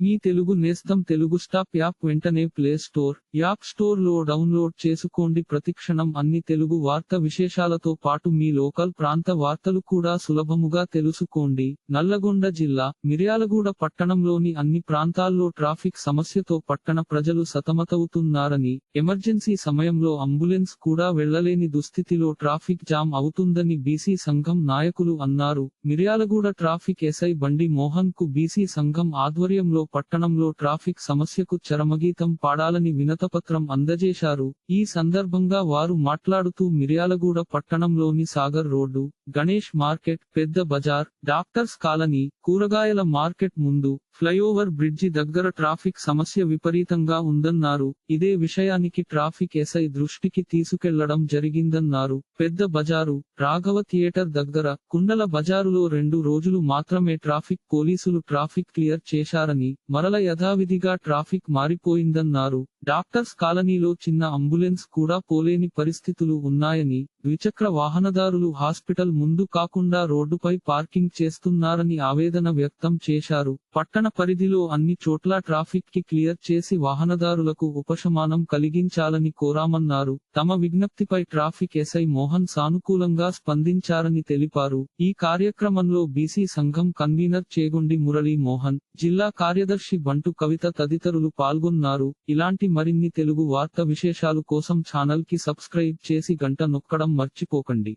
మీ తెలుగు నేస్తం Telugu stop app వెంటనే play store app స్టోర్లో డౌన్లోడ్ చేసుకోండి. ప్రతిక్షణం అన్ని తెలుగు వార్త విశేషాలతో పాటు మీ లోకల్ ప్రాంత వార్తలు కూడా సులభముగా తెలుసుకోండి. నల్లగొండ జిల్లా మిర్యాలగూడ పట్టణంలోని అన్ని ప్రాంతాల్లో ట్రాఫిక్ సమస్యతో పట్టణ ప్రజలు సతమతవుతున్నారని ఎమర్జెన్సీ సమయంలో అంబులెన్స్ కూడా వెళ్ళలేని దుస్థితిలో ట్రాఫిక్ జామ్ అవుతుందని బీసీ సంఘం నాయకులు అన్నారు. మిర్యాలగూడ ట్రాఫిక్ ఎస్ఐ బండి మోహన్కు బీసీ సంఘం ఆధ్వర్యంలో పట్టణంలో ట్రాఫిక్ సమస్యకు చరమగీతం పాడాలని వినతపత్రం అందజేశారు. ఈ సందర్భంగా వారు మాట్లాడుతూ మిర్యాలగూడ పట్టణంలోని సాగర్ రోడ్డు గణేష్ మార్కెట్ పెద్ద బజార్ డాక్టర్స్ కాలనీ కూరగాయల మార్కెట్ ముందు ఫ్లైఓవర్ బ్రిడ్జి దగ్గర ట్రాఫిక్ సమస్య విపరీతంగా ఉందన్నారు. ఇదే విషయానికి ట్రాఫిక్ ఎస్ఐ దృష్టికి తీసుకెళ్ళడం జరిగిందన్నారు. పెద్ద బజారు రాఘవ థియేటర్ దగ్గర కుండల బజారులో రెండు రోజులు మాత్రమే ట్రాఫిక్ పోలీసులు ట్రాఫిక్ క్లియర్ చేశారని మరల యథావిధిగా ట్రాఫిక్ మారిపోయిందన్నారు. డాక్టర్స్ కాలనీలో చిన్న అంబులెన్స్ కూడా పోలేని పరిస్థితులు ఉన్నాయని ద్విచక్ర వాహనదారులు హాస్పిటల్ ముందు కాకుండా రోడ్డుపై పార్కింగ్ చేస్తున్నారని ఆవేదన వ్యక్తం చేశారు. పట్టణ పరిధిలో అన్ని చోట్ల ట్రాఫిక్కి క్లియర్ చేసి వాహనదారులకు ఉపశమనం కలిగించాలని కోరామన్నారు. తమ విజ్ఞప్తిపై ట్రాఫిక్ ఎస్ఐ మోహన్ సానుకూలంగా స్పందించారని తెలిపారు. ఈ కార్యక్రమంలో బీసీ సంఘం కన్వీనర్ చేగొండి మురళీ మోహన్ జిల్లా కార్యదర్శి బంటు కవిత తదితరులు పాల్గొన్నారు. ఇలాంటి మరిన్ని తెలుగు వార్త విశేషాలు కోసం ఛానల్కి సబ్స్క్రైబ్ చేసి గంట నొక్కడం మర్చిపోకండి.